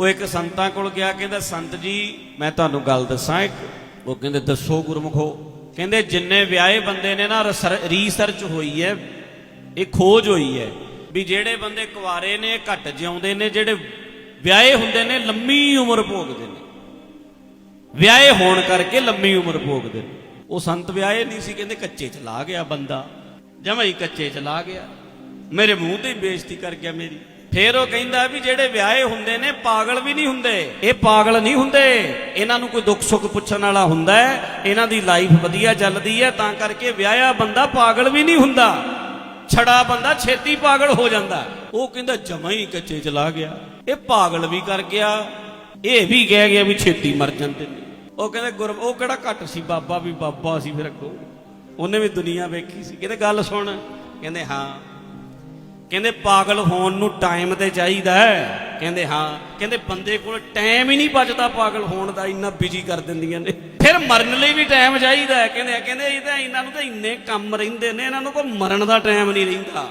ਉਹ ਇੱਕ ਸੰਤਾਂ ਕੋਲ ਗਿਆ, ਕਹਿੰਦਾ, ਸੰਤ ਜੀ, ਮੈਂ ਤੁਹਾਨੂੰ ਗੱਲ ਦੱਸਾਂ ਇੱਕ। ਉਹ ਕਹਿੰਦੇ, ਦੱਸੋ ਗੁਰਮੁਖੋ। ਕਹਿੰਦੇ, ਜਿੰਨੇ ਵਿਆਹੇ ਬੰਦੇ ਨੇ ਨਾ ਰੀਸਰਚ ਹੋਈ ਹੈ ਇਹ ਖੋਜ ਹੋਈ ਹੈ ਵੀ ਜਿਹੜੇ ਬੰਦੇ ਕੁਆਰੇ ਨੇ, ਘੱਟ ਜਿਉਂਦੇ ਨੇ, ਜਿਹੜੇ ਵਿਆਹੇ ਹੁੰਦੇ ਨੇ, ਲੰਮੀ ਉਮਰ ਭੋਗਦੇ ਨੇ। ਵਿਆਹੇ ਹੋਣ ਕਰਕੇ ਲੰਮੀ ਉਮਰ ਭੋਗਦੇ ਨੇ। ਉਹ ਸੰਤ ਵਿਆਹੇ ਨਹੀਂ ਸੀ, ਕਹਿੰਦੇ, ਕੱਚੇ ਚਲਾ ਗਿਆ ਬੰਦਾ। ਜਮਾਂ ਹੀ ਕੱਚੇ ਚਲਾ ਗਿਆ। ਮੇਰੇ ਮੂੰਹ ਤੇ ਹੀ ਬੇਇੱਜ਼ਤੀ ਕਰ ਗਿਆ ਮੇਰੀ। ਫੇਰ ਉਹ ਕਹਿੰਦਾ ਵੀ ਜਿਹੜੇ ਵਿਆਹੇ ਹੁੰਦੇ ਨੇ, ਪਾਗਲ ਵੀ ਨਹੀਂ ਹੁੰਦੇ। ਇਹ ਪਾਗਲ ਨਹੀਂ ਹੁੰਦੇ। ਇਹਨਾਂ ਨੂੰ ਕੋਈ ਦੁੱਖ ਸੁੱਖ ਪੁੱਛਣ ਵਾਲਾ ਹੁੰਦਾ ਹੈ। ਇਹਨਾਂ ਦੀ ਲਾਈਫ ਵਧੀਆ ਚੱਲਦੀ ਹੈ, ਤਾਂ ਕਰਕੇ ਵਿਆਹਿਆ ਬੰਦਾ ਪਾਗਲ ਵੀ ਨਹੀਂ ਹੁੰਦਾ। ਛੜਾ ਬੰਦਾ ਛੇਤੀ ਪਾਗਲ ਹੋ ਜਾਂਦਾ। ਉਹ ਕਹਿੰਦਾ, ਜਮਾ ਹੀ ਕੱਚੇ ਚਲਾ ਗਿਆ। ਇਹ ਪਾਗਲ ਵੀ ਕਰ ਗਿਆ। ਇਹ ਵੀ ਕਹਿ ਗਿਆ ਵੀ ਛੇਤੀ ਮਰ ਜਾਂਦੇ ਨੇ। ਉਹ ਕਹਿੰਦੇ, ਗੁਰ, ਉਹ ਕਿਹੜਾ ਘੱਟ ਸੀ? ਬਾਬਾ ਵੀ ਬਾਬਾ ਸੀ, ਫਿਰ ਅੱਗੋਂ। ਉਹਨੇ ਵੀ ਦੁਨੀਆ ਵੇਖੀ ਸੀ। ਕਹਿੰਦੇ, ਗੱਲ ਸੁਣ। ਕਹਿੰਦੇ, ਹਾਂ। ਕਹਿੰਦੇ, ਪਾਗਲ ਹੋਣ ਨੂੰ ਟਾਈਮ ਤੇ ਚਾਹੀਦਾ ਹੈ। ਕਹਿੰਦੇ, ਹਾਂ। ਕਹਿੰਦੇ, ਬੰਦੇ ਕੋਲ ਟਾਈਮ ਹੀ ਨਹੀਂ ਬਚਦਾ ਪਾਗਲ ਹੋਣ ਦਾ, ਇੰਨਾ ਬਿਜ਼ੀ ਕਰ ਦਿੰਦੀਆਂ ਨੇ। ਫਿਰ ਮਰਨ ਲਈ ਵੀ ਟਾਈਮ ਚਾਹੀਦਾ ਹੈ। ਕਹਿੰਦੇ ਕਹਿੰਦੇ, ਇਹ ਤਾਂ ਇਹਨਾਂ ਨੂੰ ਤਾਂ ਇੰਨੇ ਕੰਮ ਰਹਿੰਦੇ ਨੇ, ਇਹਨਾਂ ਨੂੰ ਕੋਈ ਮਰਨ ਦਾ ਟਾਈਮ ਨਹੀਂ ਰਹਿੰਦਾ।